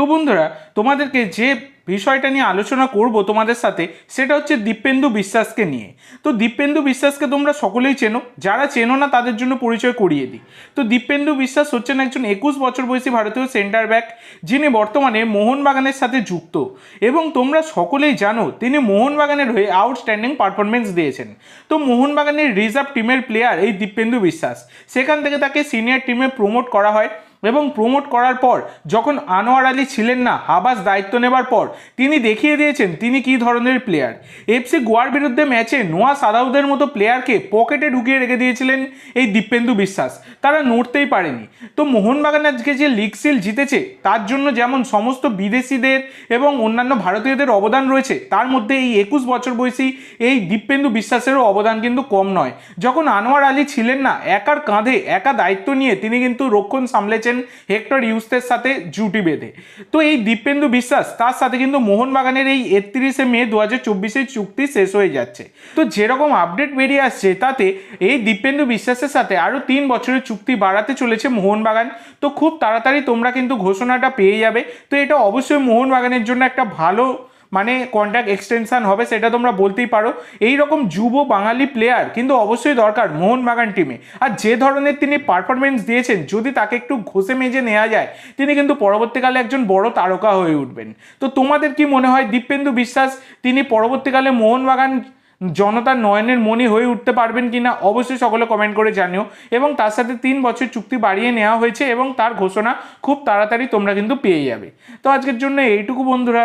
তো বন্ধুরা, তোমাদেরকে যে বিষয়টা নিয়ে আলোচনা করব তোমাদের সাথে, সেটা হচ্ছে দীপেন্দু বিশ্বাসকে নিয়ে। তো দীপেন্দু বিশ্বাসকে তোমরা সকলেই চেনো, যারা চেনো না তাদের জন্য পরিচয় করিয়ে দিই। তো দীপেন্দু বিশ্বাস হচ্ছেন একজন একুশ বছর বয়সী ভারতীয় সেন্টার ব্যাক, যিনি বর্তমানে মোহনবাগানের সাথে যুক্ত। এবং তোমরা সকলেই জানো, তিনি মোহনবাগানের হয়ে আউটস্ট্যান্ডিং পারফরমেন্স দিয়েছেন। তো মোহনবাগানের রিজার্ভ টিমের প্লেয়ার এই দীপেন্দু বিশ্বাস। সেখান থেকে তাকে সিনিয়র টিমে প্রমোট করা হয়। এবং প্রমোট করার পর, যখন আনোয়ার আলী ছিলেন না হাবাস দায়িত্ব নেবার পর, তিনি দেখিয়ে দিয়েছেন তিনি কী ধরনের প্লেয়ার এফসি গোয়ার বিরুদ্ধে ম্যাচে নোয়া সাদাউদের মতো প্লেয়ারকে পকেটে ঢুকিয়ে রেখে দিয়েছিলেন এই দীপেন্দু বিশ্বাস। তারা নড়তেই পারেনি। তো মোহনবাগান আজকে যে লিগ সিল জিতেছে, তার জন্য যেমন সমস্ত বিদেশিদের এবং অন্যান্য ভারতীয়দের অবদান রয়েছে, তার মধ্যে এই একুশ বছর বয়সী এই দীপেন্দু বিশ্বাসেরও অবদান কিন্তু কম নয়। যখন আনোয়ার আলী ছিলেন না, একার কাঁধে একা দায়িত্ব নিয়ে তিনি কিন্তু রক্ষণ সামলেছেন হেক্টর ইউসদের সাথে জুটি বেঁধে। তো এই দীপেন্দু বিশ্বাস, তার সাথে কিন্তু মোহনবাগানের এই একত্রিশে মে দু হাজার চব্বিশের চুক্তি শেষ হয়ে যাচ্ছে। তো যেরকম আপডেট বেরিয়ে আসছে, তাতে এই দীপেন্দু বিশ্বাসের সাথে আরও তিন বছরের চুক্তি বাড়াতে চলেছে মোহনবাগান। তো খুব তাড়াতাড়ি তোমরা কিন্তু ঘোষণাটা পেয়ে যাবে। তো এটা অবশ্যই মোহনবাগানের জন্য একটা ভালো মানে কন্ট্যাক্ট এক্সটেনশন হবে, সেটা তোমরা বলতেই পারো। এই রকম যুব বাঙালি প্লেয়ার কিন্তু অবশ্যই দরকার মোহনবাগান টিমে আর যে ধরনের তিনি পারফরমেন্স দিয়েছেন, যদি তাকে একটু ঘষে মেজে নেওয়া যায়, তিনি কিন্তু পরবর্তীকালে একজন বড় তারকা হয়ে উঠবেন। তো তোমাদের কি মনে হয়, দীপেন্দু বিশ্বাস, তিনি পরবর্তীকালে মোহনবাগান জনতার নয়নের মনি হয়ে উঠতে পারবেন কিনা, অবশ্যই সকলে কমেন্ট করে জানিও। এবং তার সাথে তিন বছর চুক্তি বাড়িয়ে নেওয়া হয়েছে এবং তার ঘোষণা খুব তাড়াতাড়ি তোমরা কিন্তু পেয়ে যাবে। তো আজকের জন্য এইটুকু বন্ধুরা।